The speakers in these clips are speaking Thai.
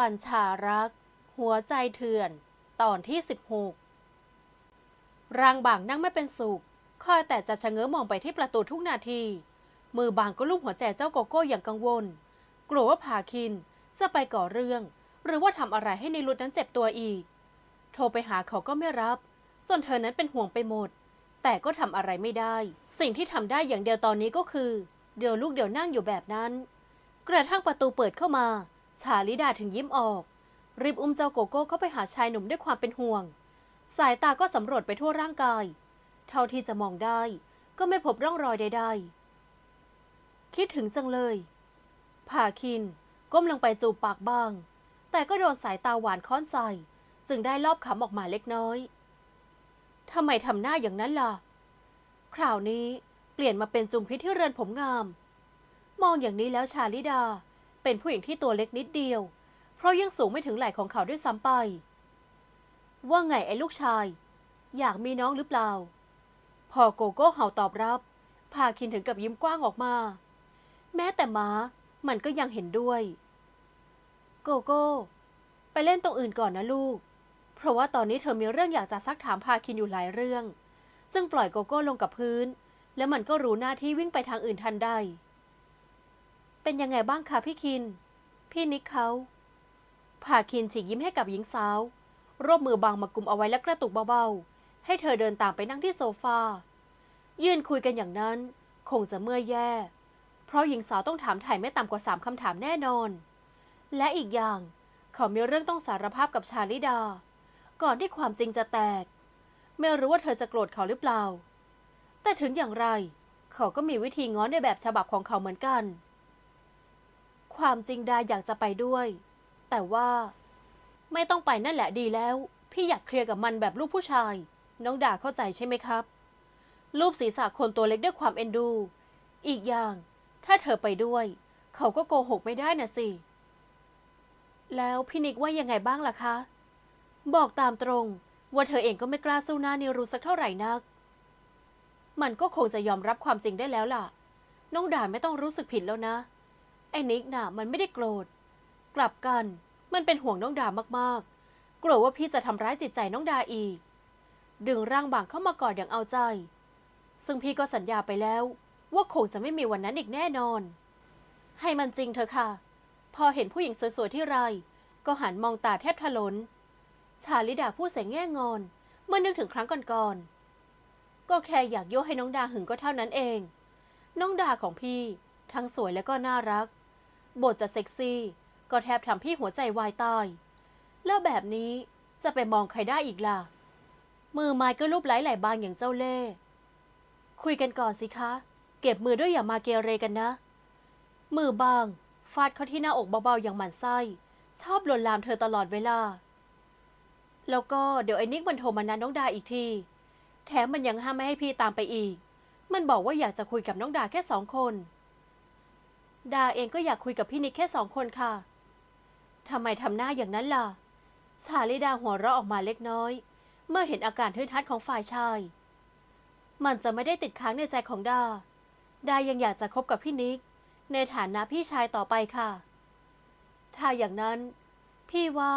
บัญชารัก หัวใจเถื่อน ตอนที่ 16 รางบางนั่งไม่เป็นสุข คอยแต่จะชะเง้อมองไปที่ประตูทุกนาที มือบางก็ลูบหัวใจเจ้าโกโก้อย่างกังวล กลัวว่าพาคินจะไปก่อเรื่อง หรือว่าทำอะไรให้นิรุตนั้นเจ็บตัวอีก โทรไปหาเขาก็ไม่รับ จนเธอนั้นเป็นห่วงไปหมด แต่ก็ทำอะไรไม่ได้ สิ่งที่ทำได้อย่างเดียวตอนนี้ก็คือ เดี๋ยวลูกเดี๋ยวนั่งอยู่แบบนั้น กระทั่งประตูเปิดเข้ามา ชาลิดาถึงยิ้มออก รีบอุ้มเจ้าโกโก้เข้าไปหาชายหนุ่มด้วยความเป็นห่วง สายตาก็สำรวจไปทั่วร่างกาย เท่าที่จะมองได้ ก็ไม่พบร่องรอยใดๆ คิดถึงจังเลยผ่าคิน ก้มลงไปจูบปากบ้าง แต่ก็โดนสายตาหวานค้อนใส่ จึงได้ลอบขำออกมาเล็กน้อยทำไมทำหน้าอย่างนั้นล่ะ คราวนี้เปลี่ยนมาเป็นจุมพิษที่เรือนผมงาม มองอย่างนี้แล้วชาลิดา เป็นผู้หญิงที่ตัวเล็กนิดเดียว เพราะยังสูงไม่ถึงไหล่ของเขาด้วยซ้ำไป ว่าไงไอ้ลูกชาย อยากมีน้องหรือเปล่า พอโกโก้เห่าตอบรับ พาคินถึงกับยิ้มกว้างออกมา แม้แต่ม้า มันก็ยังเห็นด้วย โกโก้ ไปเล่นตรงอื่นก่อนนะลูก เพราะว่าตอนนี้เธอมีเรื่องอยากจะซักถามพาคินอยู่หลายเรื่อง ซึ่งปล่อยโกโก้ลงกับพื้น แล้วมันก็รู้หน้าที่วิ่งไปทางอื่นทันใด เป็นยังไงบ้างคะพี่คิน พี่นิกเขาพาคินฉีกยิ้มให้กับหญิงสาว รวบมือบางมากุมเอาไว้และกระตุกเบาๆ ให้เธอเดินตามไปนั่งที่โซฟา ยืนคุยกันอย่างนั้น คงจะเมื่อยแย่ เพราะหญิงสาวต้องถามถ่ายไม่ต่ำกว่าสามคำถามแน่นอน และอีกอย่าง เขามีเรื่องต้องสารภาพกับชาลิดา ก่อนที่ความจริงจะแตก ไม่รู้ว่าเธอจะโกรธเขาหรือเปล่า แต่ถึงอย่างไร เขาก็มีวิธีง้อในแบบฉบับของเขาเหมือนกัน ความจริงดาอยากจะไปด้วย แต่ว่า ไม่ต้องไปนั่นแหละดีแล้ว พี่อยากเคลียร์กับมันแบบลูกผู้ชาย น้องดาเข้าใจใช่ไหมครับ รูปศีรษะคนตัวเล็กด้วยความเอ็นดู อีกอย่าง ถ้าเธอไปด้วย เขาก็โกหกไม่ได้น่ะสิ แล้วพี่นิกว่ายังไงบ้างล่ะคะ บอกตามตรง ว่าเธอเองก็ไม่กล้าสู้หน้านิรุสักเท่าไหร่นัก มันก็คงจะยอมรับความจริงได้แล้วล่ะ น้องดาไม่ต้องรู้สึกผิดแล้วนะ ไอ้นิกน่ะมันไม่ได้โกรธ กลับกันมันเป็นห่วงน้องดามากๆ กลัวว่าพี่จะทำร้ายจิตใจน้องดาอีก ดึงร่างบางเข้ามากอดอย่างเอาใจ ซึ่งพี่ก็สัญญาไปแล้ว ว่าคงจะไม่มีวันนั้นอีกแน่นอน ให้มันจริงเถอะค่ะ พอเห็นผู้หญิงสวยๆที่ไร ก็หันมองตาแทบถลน ชาลิดาพูดใส่แง่งอน เมื่อนึกถึงครั้งก่อนๆ ก็แค่อยากโยกให้น้องดาหึงก็เท่านั้นเอง น้องดาของพี่ ทั้งสวยและก็น่ารัก บทจะเซ็กซี่ ก็แทบทำพี่หัวใจวายตาย แล้วแบบนี้จะไปมองใครได้อีกล่ะ มือไม้ก็รูปไหลไหลบางอย่างเจ้าเล่คุยกันก่อนสิคะ เก็บมือด้วยอย่ามาเกเรกันนะ มือบาง ฟาดเข้าที่หน้าอกเบาๆอย่างหมันไส้ ชอบลวนลามเธอตลอดเวลา แล้วก็เดี๋ยวไอ้นิกมันโทรมานัดน้องดาอีกที แถมมันยังห้ามไม่ให้พี่ตามไปอีก มันบอกว่าอยากจะคุยกับน้องดาแค่สองคน ดาเองก็อยากคุยกับพี่นิกแค่สองคนค่ะ ทำไมทำหน้าอย่างนั้นล่ะ ชาลิดาหัวเราะออกมาเล็กน้อย เมื่อเห็นอาการทึดทัดของฝ่ายชาย มันจะไม่ได้ติดค้างในใจของดา ดายังอยากจะคบกับพี่นิก ในฐานะพี่ชายต่อไปค่ะ ถ้าอย่างนั้น พี่ว่า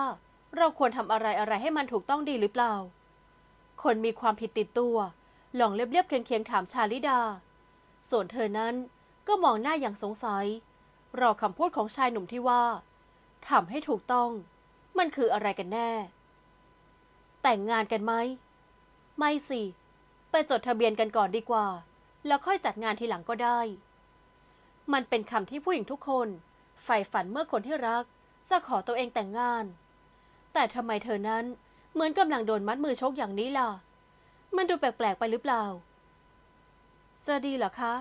เราควรทำอะไรอะไรให้มันถูกต้องดีหรือเปล่า คนมีความผิดติดตัว หลองเรียบๆเคียงๆถามชาลิดา ส่วนเธอนั้น ก็มองหน้าอย่างสงสัย รอคำพูดของชายหนุ่มที่ว่าทำให้ถูกต้อง มันคืออะไรกันแน่ แต่งงานกันไหม ไม่สิ ไปจดทะเบียนกันก่อนดีกว่า แล้วค่อยจัดงานทีหลังก็ได้ มันเป็นคำที่ผู้หญิงทุกคนใฝ่ฝันเมื่อคนที่รัก จะขอตัวเองแต่งงาน แต่ทำไมเธอนั้นเหมือนกำลังโดนมัดมือชกอย่างนี้ล่ะ มันดูแปลกๆไปหรือเปล่า จะดีเหรอคะ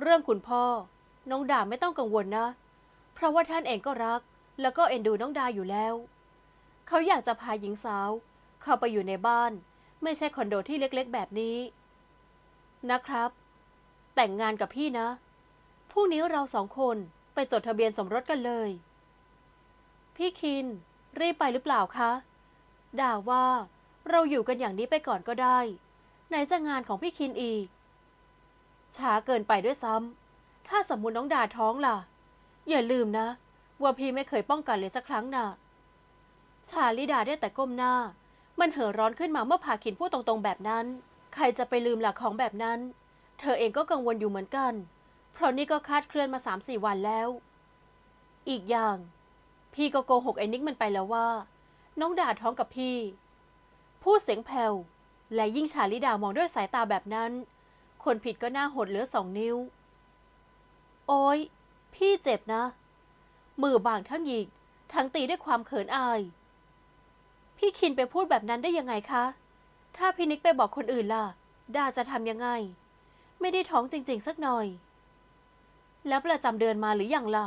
เรื่องคุณพ่อ น้องดาไม่ต้องกังวลนะ เพราะว่าท่านเองก็รัก แล้วก็เอ็นดูน้องดาอยู่แล้ว เขาอยากจะพาหญิงสาว เข้าไปอยู่ในบ้าน ไม่ใช่คอนโดที่เล็กๆ แบบนี้ นะครับ แต่งงานกับพี่นะพรุ่งนี้เราสองคนไปจดทะเบียนสมรสกันเลย พี่คิน รีบไปหรือเปล่าคะด่าว่าเราอยู่กันอย่างนี้ไปก่อนก็ได้ ไหนจะงานของพี่คินอีก ช้าเกินไปด้วยซ้ำ ถ้าสมมุติน้องดาท้องล่ะ อย่าลืมนะ ว่าพี่ไม่เคยป้องกันเลยสักครั้งน่ะ ชาลิดาได้แต่ก้มหน้า มันเห่อร้อนขึ้นมาเมื่อพาคินพูดตรงๆแบบนั้น ใครจะไปลืมหลักของแบบนั้น เธอเองก็กังวลอยู่เหมือนกัน เพราะนี่ก็คาดเคลื่อนมาสามสี่วันแล้ว อีกอย่าง พี่ก็โกหกไอ้นิกมันไปแล้วว่า น้องดาท้องกับพี่ พูดเสียงแผ่วและยิ่งชาลิดามองด้วยสายตาแบบนั้น คนผิดก็หน้าหดเหลือสองนิ้ว โอ้ยพี่เจ็บนะ มือบางทั้งหยิก ทั้งตีด้วยความเขินอาย พี่คินไปพูดแบบนั้นได้ยังไงคะ ถ้าพี่นิกไปบอกคนอื่นล่ะ ดาจะทำยังไง ไม่ได้ท้องจริง ๆ สักหน่อย แล้วประจำเดือนมาหรืออยังล่ะ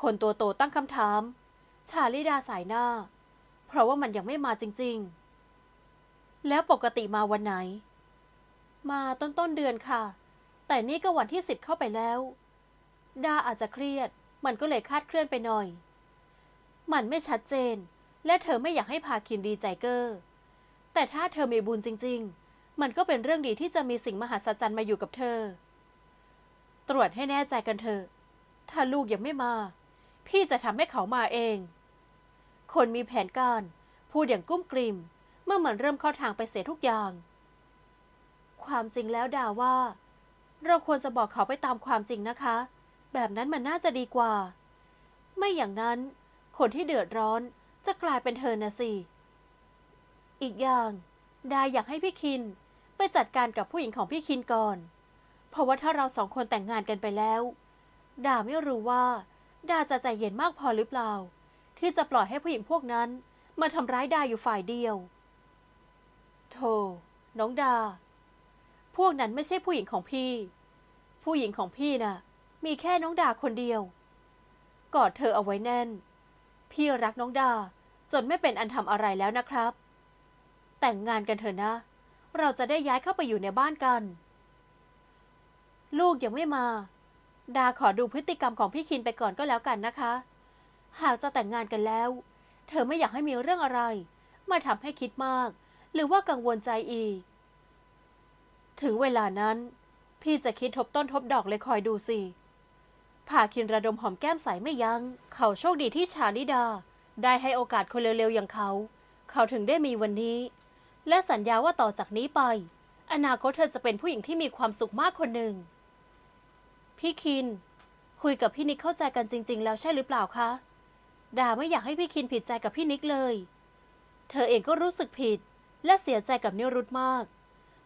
คนตัวโตตั้งคำถาม ชาลิดาสายหน้า เพราะว่ามันยังไม่มาจริง ๆ แล้วปกติมาวันไหน มาต้นต้นๆเดือนค่ะ แต่นี่ก็วันที่สิบเข้าไปแล้ว ดาอาจจะเครียด มันก็เลยคาดเคลื่อนไปหน่อย มันไม่ชัดเจน และเธอไม่อยากให้พาคินดีใจเกอร์ แต่ถ้าเธอมีบุญจริง ๆ มันก็เป็นเรื่องดีที่จะมีสิ่งมหัศจรรย์มาอยู่กับเธอ ตรวจให้แน่ใจกันเถอะ ถ้าลูกยังไม่มา พี่จะทำให้เขามาเอง คนมีแผนการ พูดอย่างกุ้มกริมเมื่อมันเริ่มเข้าทางไปเสียทุกอย่าง ความจริงแล้วดาว่า เราควรจะบอกเขาไปตามความจริงนะคะ แบบนั้นมันน่าจะดีกว่า ไม่อย่างนั้น คนที่เดือดร้อนจะกลายเป็นเธอนะสิ อีกอย่าง ดาอยากให้พี่คินไปจัดการกับผู้หญิงของพี่คินก่อน เพราะว่าถ้าเราสองคนแต่งงานกันไปแล้ว ดาไม่รู้ว่า ดาจะใจเย็นมากพอหรือเปล่า ที่จะปล่อยให้ผู้หญิงพวกนั้นมาทำร้ายดาอยู่ฝ่ายเดียว โธ่น้องดา พวกนั้นไม่ใช่ผู้หญิงของพี่ ผู้หญิงของพี่น่ะ มีแค่น้องดาคนเดียว กอดเธอเอาไว้แน่น พี่รักน้องดาจนไม่เป็นอันทำอะไรแล้วนะครับ แต่งงานกันเถอะนะ เราจะได้ย้ายเข้าไปอยู่ในบ้านกัน ลูกยังไม่มา ดาขอดูพฤติกรรมของพี่คินไปก่อนก็แล้วกันนะคะ หากจะแต่งงานกันแล้ว เธอไม่อยากให้มีเรื่องอะไร มาทำให้คิดมาก หรือว่ากังวลใจอีก ถึงเวลานั้น พี่จะคิดทบต้นทบดอกเลยคอยดูสิผ่าคินระดมหอมแก้มใสไม่ยัง้ง เขาโชคดีที่ชาลิดา ได้ให้โอกาสคนเร็วๆอย่างเขา เขาถึงได้มีวันนี้ และสัญญาว่าต่อจากนี้ไป อนาคตเธอจะเป็นผู้หญิงที่มีความสุขมากคนหนึ่ง พี่คิน คุยกับพี่นิกเข้าใจกันจริง ๆ แล้วใช่หรือเปล่าคะ ดาไม่อยากให้พี่คินผิดใจกับพี่นิกเลย เธอเองก็รู้สึกผิดและเสียใจกับนิรุตมาก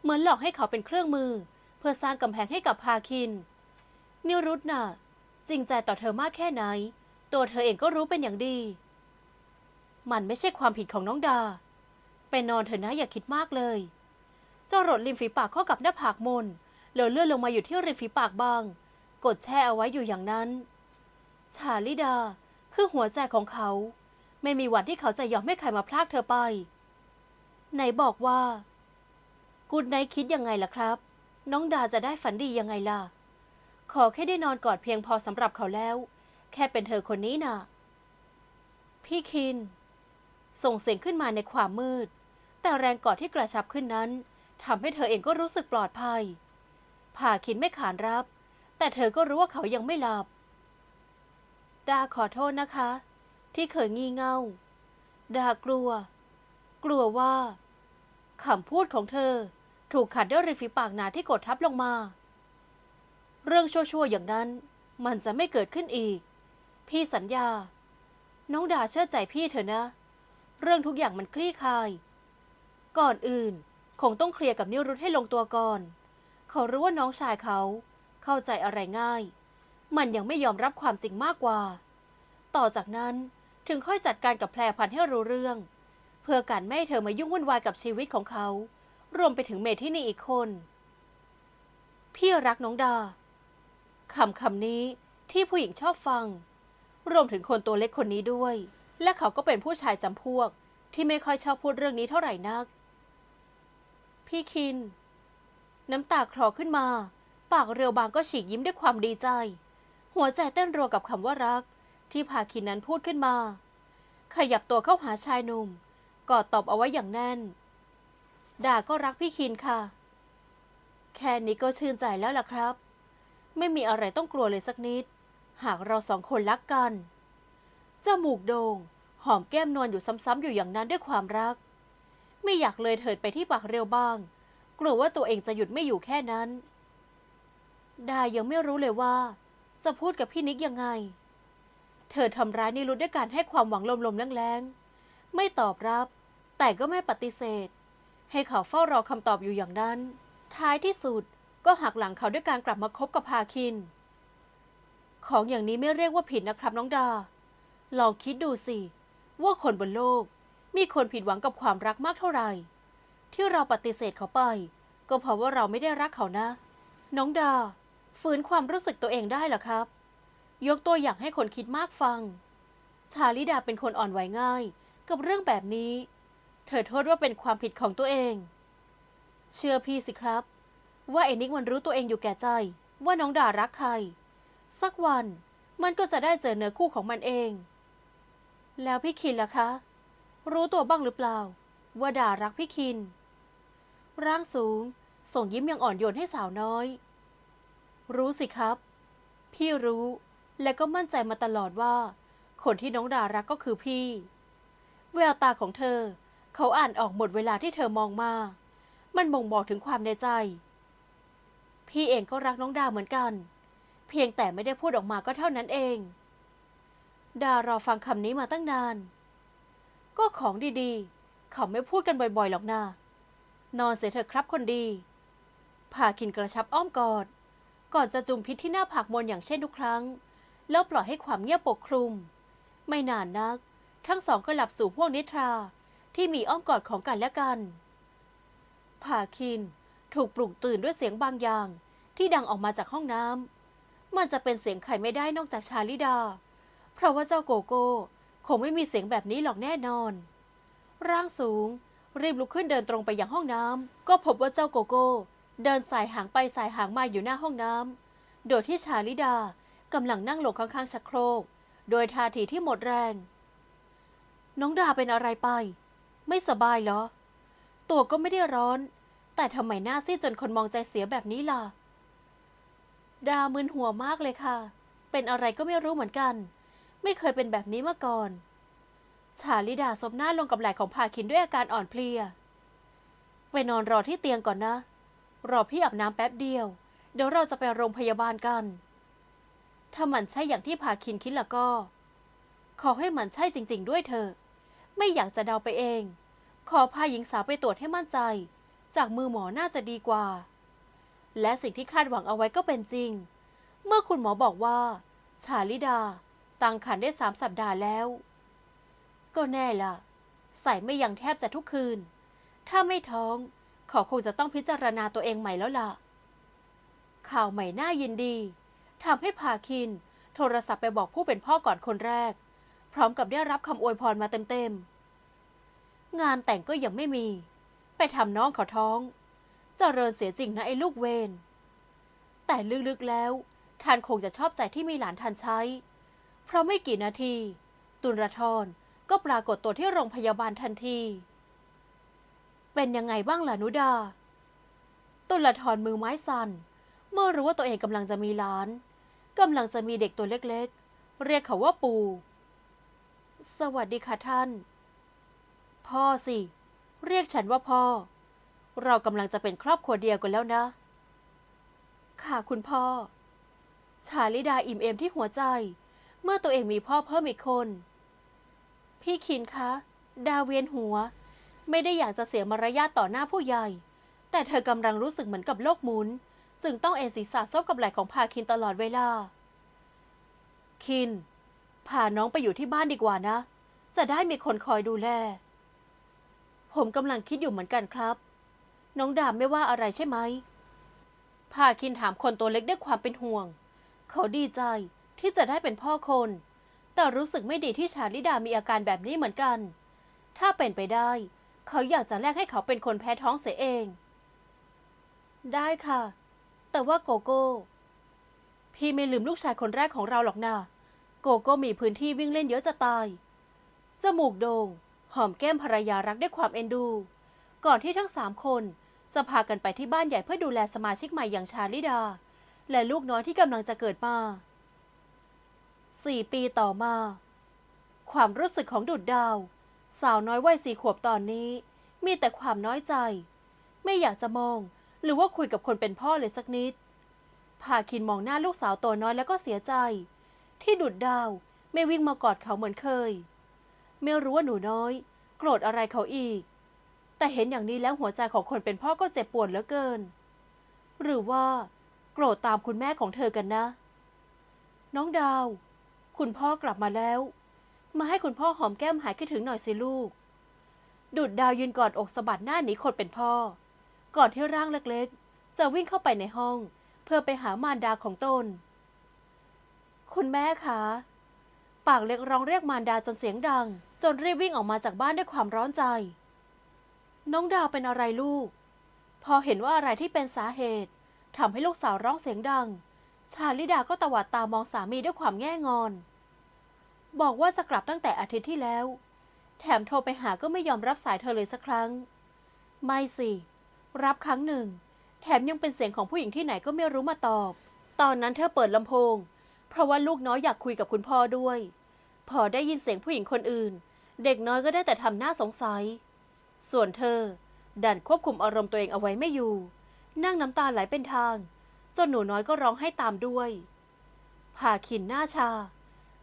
เหมือนหลอกให้เขาเป็นเครื่องมือ เพื่อสร้างกำแพงให้กับพาคิน นิรุตน่ะ จริงใจต่อเธอมากแค่ไหน ตัวเธอเองก็รู้เป็นอย่างดี มันไม่ใช่ความผิดของน้องดา ไปนอนเถอะนะอย่าคิดมากเลย เจ้ารดริมฝีปากเข้ากับหน้าผากมนแล้วเลื่อนลงมาอยู่ที่ริมฝีปากบาง กดแช่เอาไว้อยู่อย่างนั้น ชาลิดาคือหัวใจของเขา ไม่มีวันที่เขาจะยอมให้ใครมาพลากเธอไป ไหนบอกว่า กุดไนคิดยังไงล่ะครับ น้องดาจะได้ฝันดียังไงล่ะ ขอแค่ได้นอนกอดเพียงพอสำหรับเขาแล้ว แค่เป็นเธอคนนี้น่ะ พี่คิน ส่งเสียงขึ้นมาในความมืด แต่แรงกอดที่กระชับขึ้นนั้นทำให้เธอเองก็รู้สึกปลอดภัยผ่าคินไม่ขานรับ แต่เธอก็รู้ว่าเขายังไม่หลับ ดาขอโทษนะคะ ที่เคยงี่เง่า ดากลัว กลัวว่าคำพูดของเธอ ถูกขัดด้วยริมฝีปากหนาที่กดทับลงมา เรื่องชั่วๆอย่างนั้นมันจะไม่เกิดขึ้นอีก พี่สัญญา น้องดาเชื่อใจพี่เถอะนะ เรื่องทุกอย่างมันคลี่คลาย ก่อนอื่นคงต้องเคลียร์กับนิรุธให้ลงตัวก่อน เขารู้ว่าน้องชายเขาเข้าใจอะไรง่าย มันยังไม่ยอมรับความจริงมากกว่า ต่อจากนั้นถึงค่อยจัดการกับแพรพันให้รู้เรื่อง เพื่อการไม่ให้เธอมายุ่งวุ่นวายกับชีวิตของเขา รวมไปถึงเมที่นี่อีกคน พี่รักน้องดาคำคำนี้ที่ผู้หญิงชอบฟัง รวมถึงคนตัวเล็กคนนี้ด้วย และเขาก็เป็นผู้ชายจำพวก ที่ไม่ค่อยชอบพูดเรื่องนี้เท่าไหร่นัก พี่คิน น้ำตาคลอขึ้นมา ปากเรียวบางก็ฉีกยิ้มด้วยความดีใจ หัวใจเต้นรัวกับคำว่ารัก ที่พาคินนั้นพูดขึ้นมา ขยับตัวเข้าหาชายหนุ่มกอดตบเอาไว้อย่างแน่น ด่าก็รักพี่คินค่ะ แค่นี้ก็ชื่นใจแล้วล่ะครับ ไม่มีอะไรต้องกลัวเลยสักนิด หากเราสองคนรักกัน จมูกโดง่งหอมแก้มนวลอยู่ซ้ำๆอยู่อย่างนั้นด้วยความรัก ไม่อยากเลยเถิดไปที่ปากเร็วบ้าง กลัวว่าตัวเองจะหยุดไม่อยู่แค่นั้นดายังไม่รู้เลยว่า จะพูดกับพี่นิกยังไง เธอทำร้ายนิรุธด้วยการให้ความหวังลมๆแรงๆ ไม่ตอบรับ แต่ก็ไม่ปฏิเสธ ให้เขาเฝ้ารอคำตอบอยู่อย่างนั้น ท้ายที่สุดก็หักหลังเขาด้วยการกลับมาคบกับพาคิน ของอย่างนี้ไม่เรียกว่าผิดนะครับน้องดา ลองคิดดูสิ ว่าคนบนโลก มีคนผิดหวังกับความรักมากเท่าไหร่ ที่เราปฏิเสธเขาไป ก็เพราะว่าเราไม่ได้รักเขานะ น้องดา ฝืนความรู้สึกตัวเองได้หรอครับ ยกตัวอย่างให้คนคิดมากฟัง ชาลิดาเป็นคนอ่อนไหวง่าย กับเรื่องแบบนี้ เธอโทษว่าเป็นความผิดของตัวเอง เชื่อพี่สิครับ ว่าเอนิกมันรู้ตัวเองอยู่แก่ใจ ว่าน้องด่ารักใคร สักวันมันก็จะได้เจอเนื้อคู่ของมันเอง แล้วพี่คินล่ะคะ รู้ตัวบ้างหรือเปล่า ว่าด่ารักพี่คิน ร่างสูง ส่งยิ้มย่างอ่อนโยนให้สาวน้อย รู้สิครับ พี่รู้และก็มั่นใจมาตลอดว่า คนที่น้องด่ารักก็คือพี่ แววตาของเธอ เขาอ่านออกหมดเวลาที่เธอมองมา มันบ่งบอกถึงความในใจ พี่เองก็รักน้องดาเหมือนกัน เพียงแต่ไม่ได้พูดออกมาก็เท่านั้นเอง ดารอฟังคำนี้มาตั้งนาน ก็ของดีๆ เขาไม่พูดกันบ่อยๆหรอกนะ นอนเสียเถอะครับคนดีพาคินกระชับอ้อมกอด ก่อนจะจุมพิษที่หน้าผากมนอย่างเช่นทุกครั้ง แล้วปล่อยให้ความเงียบปกคลุม ไม่นานนัก ทั้งสองก็หลับสู่พวกนิทรา ที่มีอ้อมกอดของกันและกันพาคินถูกปลุกตื่นด้วยเสียงบางอย่าง ที่ดังออกมาจากห้องน้ำมันจะเป็นเสียงใครไม่ได้นอกจากชาลิดา เพราะว่าเจ้าโกโก้คงไม่มีเสียงแบบนี้หรอกแน่นอน ร่างสูงรีบลุกขึ้นเดินตรงไปยังห้องน้ำก็พบว่าเจ้าโกโก้เดินสายหางไปสายหางมาอยู่หน้าห้องน้ำโดยที่ชาลิดากำลังนั่งลงข้างๆชักโครก โดยท่าทีที่หมดแรง น้องดาเป็นอะไรไป ไม่สบายเหรอ ตัวก็ไม่ได้ร้อน แต่ทำไมหน้าซีดจนคนมองใจเสียแบบนี้ล่ะ ดามึนหัวมากเลยค่ะ เป็นอะไรก็ไม่รู้เหมือนกัน ไม่เคยเป็นแบบนี้มาก่อน ชาลิดาซบหน้าลงกับไหล่ของพาคินด้วยอาการอ่อนเพลีย ไปนอนรอที่เตียงก่อนนะ รอพี่อาบน้ำแป๊บเดียว เดี๋ยวเราจะไปโรงพยาบาลกัน ถ้ามันใช่อย่างที่พาคินคิดละก็ ขอให้มันใช่จริง ๆ ด้วยเถอะ ไม่อยากจะเดาไปเอง ขอพาหญิงสาวไปตรวจให้มั่นใจ จากมือหมอน่าจะดีกว่า และสิ่งที่คาดหวังเอาไว้ก็เป็นจริง เมื่อคุณหมอบอกว่าชาลิดาตั้งครรภ์ได้สามสัปดาห์แล้ว ก็แน่ล่ะ ใส่ไม่ยังแทบจะทุกคืน ถ้าไม่ท้องขอคงจะต้องพิจารณาตัวเองใหม่แล้วล่ะ ข่าวใหม่น่ายินดีทำให้พาคิน โทรศัพท์ไปบอกผู้เป็นพ่อก่อนคนแรก พร้อมกับได้รับคำอวยพรมาเต็มๆ งานแต่งก็ยังไม่มี ไปทำน้องเขาท้องจเจริญเสียจริงนะไอ้ลูกเวนแต่ลึกๆแล้วท่านคงจะชอบใจที่มีหลานทันใช้ เพราะไม่กี่นาที ตุลทรก็ปรากฏตัวที่โรงพยาบาลทันที เป็นยังไงบ้างล่ะนุดา ตุลทรมือไม้สั่น เมื่อรู้ว่าตัวเองกำลังจะมีหลานกำลังจะมีเด็กตัวเล็กๆ เรียกเขาว่าปู่ สวัสดีค่ะท่าน พ่อสิ เรียกฉันว่าพ่อ เรากำลังจะเป็นครอบครัวเดียวกันแล้วนะ ค่ะคุณพ่อ ชาลิดาอิ่มเอมที่หัวใจ เมื่อตัวเองมีพ่อเพิ่มอีกคน พี่คินคะ ดาเวียนหัว ไม่ได้อยากจะเสียมารยาทต่อหน้าผู้ใหญ่ แต่เธอกำลังรู้สึกเหมือนกับโลกหมุน จึงต้องเอนศีรษะซบกับไหล่ของพาคินตลอดเวลา คิน พาน้องไปอยู่ที่บ้านดีกว่านะ จะได้มีคนคอยดูแล ผมกำลังคิดอยู่เหมือนกันครับ น้องดามไม่ว่าอะไรใช่ไหมพาคินถามคนตัวเล็กด้วยความเป็นห่วง เขาดีใจที่จะได้เป็นพ่อคน แต่รู้สึกไม่ดีที่ชาลิดามีอาการแบบนี้เหมือนกัน ถ้าเป็นไปได้ เขาอยากจะแลกให้เขาเป็นคนแพ้ท้องเสียเอง ได้ค่ะ แต่ว่าโกโก้ พี่ไม่ลืมลูกชายคนแรกของเราหรอกนะ โกโก้มีพื้นที่วิ่งเล่นเยอะจะตาย จมูกโดง่งหอมแก้มภรรยารักด้วยความเอ็นดู ก่อนที่ทั้งสามคนจะพากันไปที่บ้านใหญ่เพื่อดูแลสมาชิกใหม่อย่างชาลิดา และลูกน้อยที่กำลังจะเกิดมาสี่ปีต่อมา ความรู้สึกของดุดดาว สาวน้อยวัยสี่ขวบตอนนี้ มีแต่ความน้อยใจ ไม่อยากจะมอง หรือว่าคุยกับคนเป็นพ่อเลยสักนิดพาคินมองหน้าลูกสาวตัวน้อยแล้วก็เสียใจ ที่ดุดดาวไม่วิ่งมากอดเขาเหมือนเคย ไม่รู้ว่าหนูน้อย โกรธอะไรเขาอีก แต่เห็นอย่างนี้แล้วหัวใจของคนเป็นพ่อก็เจ็บปวดเหลือเกิน หรือว่า โกรธตามคุณแม่ของเธอกันนะ น้องดาว คุณพ่อกลับมาแล้ว มาให้คุณพ่อหอมแก้มหายคิดถึงหน่อยสิลูก ดุดดาวยืนกอดอกสะบัดหน้าหนีคนเป็นพ่อ ก่อนที่ร่างเล็กๆ จะวิ่งเข้าไปในห้อง เพื่อไปหามารดาของตน คุณแม่คะ ปากเล็กร้องเรียกมารดาจนเสียงดัง จนรีบวิ่งออกมาจากบ้านด้วยความร้อนใจ น้องดาวเป็นอะไรลูก พอเห็นว่าอะไรที่เป็นสาเหตุทำให้ลูกสาวร้องเสียงดัง ชาลิดาก็ตวัดตามองสามีด้วยความแง่งอน บอกว่าจะกลับตั้งแต่อาทิตย์ที่แล้ว แถมโทรไปหาก็ไม่ยอมรับสายเธอเลยสักครั้ง ไม่สิ รับครั้งหนึ่ง แถมยังเป็นเสียงของผู้หญิงที่ไหนก็ไม่รู้มาตอบ ตอนนั้นเธอเปิดลำโพง ราะว่าลูกน้อยอยากคุยกับคุณพ่อด้วย พอได้ยินเสียงผู้หญิงคนอื่น เด็กน้อยก็ได้แต่ทำหน้าสงสัย ส่วนเธอ ดันควบคุมอารมณ์ตัวเองเอาไว้ไม่อยู่ นั่งน้ำตาไหลเป็นทางจนหนูน้อยก็ร้องให้ตามด้วยพาขินหน้าชา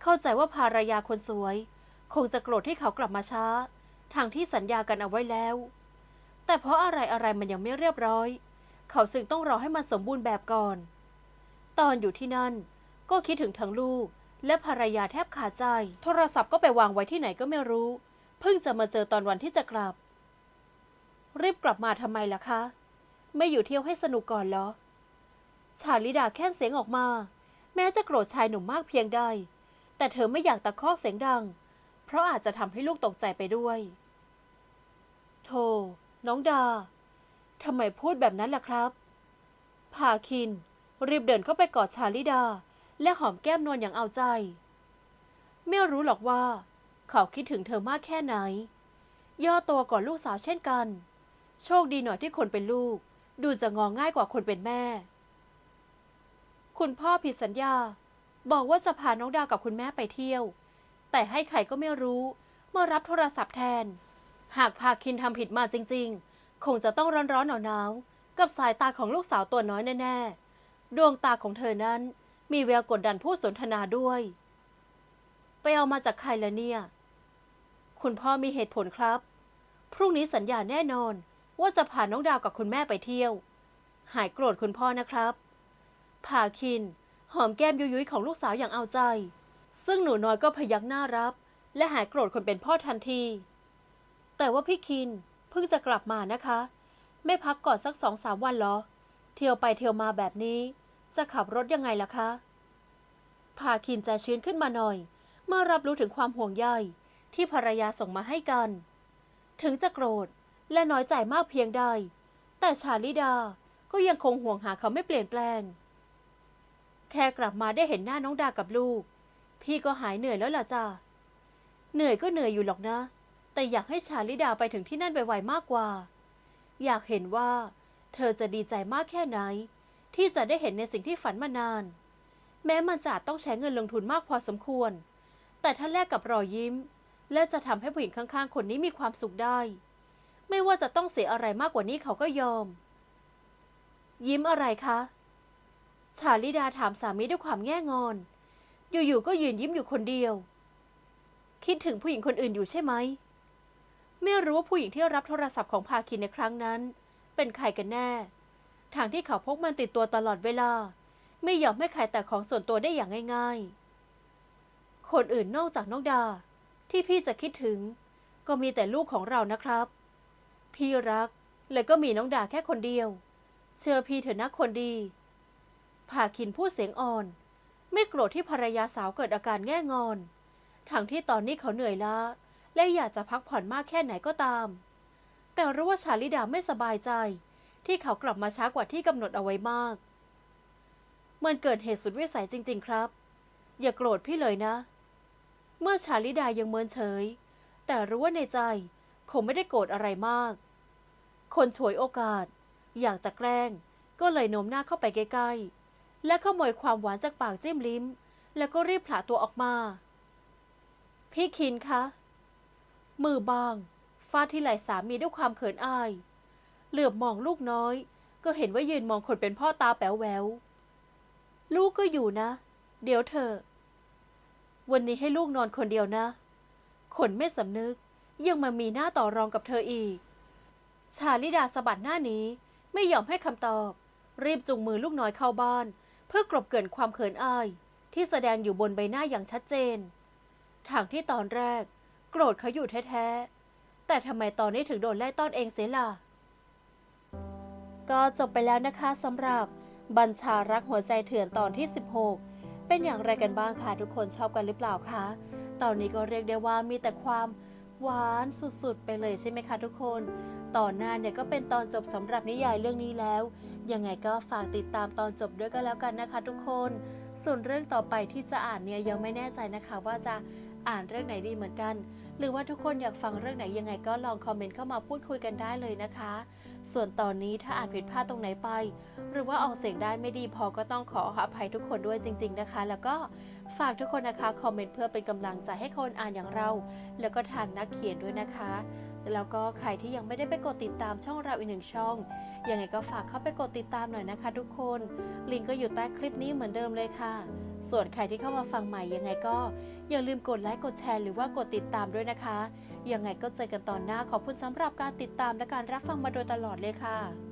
เข้าใจว่าภรรยาคนสวย คงจะโกรธที่เขากลับมาช้า ทางที่สัญญากันเอาไว้แล้ว แต่เพราะอะไรอะไรมันยังไม่เรียบร้อย เขาจึงต้องรอให้มันสมบูรณ์แบบก่อน ตอนอยู่ที่นั่น ก็คิดถึงทั้งลูก และภรรยาแทบขาดใจ โทรศัพท์ก็ไปวางไว้ที่ไหนก็ไม่รู้ เพิ่งจะมาเจอตอนวันที่จะกลับ รีบกลับมาทำไมล่ะคะ ไม่อยู่เที่ยวให้สนุกก่อนเหรอ ชาลิดาแค่นเสียงออกมา แม้จะโกรธชายหนุ่มมากเพียงใด แต่เธอไม่อยากตะคอกเสียงดัง เพราะอาจจะทำให้ลูกตกใจไปด้วย โธ่น้องดาทำไมพูดแบบนั้นล่ะครับ พาคิน รีบเดินเข้าไปกอดชาลิดา และหอมแก้มนวลอย่างเอาใจ ไม่รู้หรอกว่า เขาคิดถึงเธอมากแค่ไหน ย่อตัวก่อนลูกสาวเช่นกัน โชคดีหน่อยที่คนเป็นลูก ดูจะงองง่ายกว่าคนเป็นแม่ คุณพ่อผิดสัญญา บอกว่าจะพาน้องดาวกับคุณแม่ไปเที่ยว แต่ให้ใครก็ไม่รู้มารับโทรศัพท์แทน หากพาคินทำผิดมาจริง ๆ คงจะต้องร้อนๆหนาวๆกับสายตาของลูกสาวตัวน้อยแน่ๆ ดวงตาของเธอนั้น มีแววกดดันผู้สนทนาด้วย ไปเอามาจากใครละเนี่ย คุณพ่อมีเหตุผลครับ พรุ่งนี้สัญญาแน่นอน ว่าจะพาน้องดาวกับคุณแม่ไปเที่ยว หายโกรธคุณพ่อนะครับพาคิน หอมแก้มยุยๆของลูกสาวอย่างเอาใจ ซึ่งหนูน้อยก็พยักหน้ารับ และหายโกรธคนเป็นพ่อทันที แต่ว่าพี่คินเพิ่งจะกลับมานะคะ ไม่พักก่อนสักสองสามวันหรอ เที่ยวไปเที่ยวมาแบบนี้ จะขับรถยังไงล่ะคะพาคินใจชื้นขึ้นมาหน่อย เมื่อรับรู้ถึงความห่วงใยที่ภรรยาส่งมาให้กัน ถึงจะโกรธและน้อยใจมากเพียงใด แต่ชาลิดาก็ยังคงห่วงหาเขาไม่เปลี่ยนแปลง แค่กลับมาได้เห็นหน้าน้องดากับลูก พี่ก็หายเหนื่อยแล้วล่ะจ้าเหนื่อยก็เหนื่อยอยู่หรอกนะ แต่อยากให้ชาลิดาไปถึงที่นั่นไวๆมากกว่า อยากเห็นว่า เธอจะดีใจมากแค่ไหน ที่จะได้เห็นในสิ่งที่ฝันมานาน แม้มันจะอาจต้องใช้เงินลงทุนมากพอสมควร แต่ถ้าแลกกับรอยยิ้ม และจะทำให้ผู้หญิงข้างๆ คนนี้มีความสุขได้ ไม่ว่าจะต้องเสียอะไรมากกว่านี้เขาก็ยอม ยิ้มอะไรคะ ชาลิดาถามสามีด้วยความแง่งอน อยู่ๆก็ยืนยิ้มอยู่คนเดียว คิดถึงผู้หญิงคนอื่นอยู่ใช่ไหมไม่รู้ว่าผู้หญิงที่รับโทรศัพท์ของพาคินในครั้งนั้น เป็นใครกันแน่ ทางที่เขาพกมันติดตัวตลอดเวลา ไม่ยอมให้ใครแต่ของส่วนตัวได้อย่างง่ายๆ คนอื่นนอกจากน้องดา ที่พี่จะคิดถึง ก็มีแต่ลูกของเรานะครับ พี่รักและก็มีน้องดาแค่คนเดียว เชื่อพี่เถอะนะคนดีพาคินพูดเสียงอ่อน ไม่โกรธที่ภรรยาสาวเกิดอาการแง่งอนทั้งที่ตอนนี้เขาเหนื่อยล้าและอยากจะพักผ่อนมากแค่ไหนก็ตาม แต่รู้ว่าชาลิดาไม่สบายใจ ที่เขากลับมาช้ากว่าที่กำหนดเอาไว้มาก มันเกิดเหตุสุดวิสัยจริง ๆ ครับ อย่าโกรธพี่เลยนะ เมื่อชาลิดายังเมินเฉย แต่รู้ว่าในใจคงไม่ได้โกรธอะไรมาก คนฉวยโอกาส อยากจะแกล้ง ก็เลยโน้มหน้าเข้าไปใกล้ๆ และขโมยความหวานจากปากจิ้มลิ้ม แล้วก็รีบผลาตัวออกมาพพี่คินคะ มือบางฟาดที่ไหล่สามีด้วยความเขินอาย เหลือบมองลูกน้อย ก็เห็นว่ายืนมองคนเป็นพ่อตาแป๋วแวว ลูกก็อยู่นะ เดี๋ยวเธอ วันนี้ให้ลูกนอนคนเดียวนะ คนไม่สำนึกยังมามีหน้าต่อรองกับเธออีก ชาลิดาสะบัดหน้านี้ไม่ยอมให้คำตอบ รีบจุงมือลูกน้อยเข้าบ้าน เพื่อกลบเกลื่อนความเขินอาย ที่แสดงอยู่บนใบหน้าอย่างชัดเจน ทางที่ตอนแรก โกรธเขาอยู่แท้ๆแต่ทำไมตอนนี้ถึงโดนไล่ต้อนเองเสียล่ะ ก็จบไปแล้วนะคะสำหรับบัญชารักหัวใจเถื่อนตอนที่ 16 เป็นอย่างไรกันบ้างคะทุกคนชอบกันหรือเปล่าคะตอนนี้ก็เรียกได้ว่ามีแต่ความหวานสุดๆ ไปเลยใช่ไหมคะทุกคน ตอนหน้าเนี่ยก็เป็นตอนจบสำหรับนิยายเรื่องนี้แล้ว ยังไงก็ฝากติดตามตอนจบด้วยก็แล้วกันนะคะ ทุกคน ส่วนเรื่องต่อไปที่จะอ่านเนี่ยยังไม่แน่ใจนะคะว่าจะ อ่านเรื่องไหนดีเหมือนกัน หรือว่าทุกคนอยากฟังเรื่องไหนยังไงก็ลองคอมเมนต์เข้ามาพูดคุยกันได้เลยนะคะ ส่วนตอนนี้ถ้าอ่านผิดพลาดตรงไหนไป หรือว่าออกเสียงได้ไม่ดีพอก็ต้องขออภัยทุกคนด้วยจริง ๆนะคะ แล้วก็ฝากทุกคนนะคะคอมเมนต์เพื่อเป็นกำลังใจให้คนอ่านอย่างเรา แล้วก็ทางนักเขียนด้วยนะคะแล้วก็ใครที่ยังไม่ได้ไปกดติดตามช่องเราอีกหนึ่งช่อง ยังไงก็ฝากเข้าไปกดติดตามหน่อยนะคะทุกคน ลิงก์ก็อยู่ใต้คลิปนี้เหมือนเดิมเลยค่ะ ส่วนใครที่เข้ามาฟังใหม่ยังไงก็อย่าลืมกดไลค์กดแชร์หรือว่ากดติดตามด้วยนะคะ ยังไงก็เจอกันตอนหน้าขอบคุณสำหรับการติดตามและการรับฟังมาโดยตลอดเลยค่ะ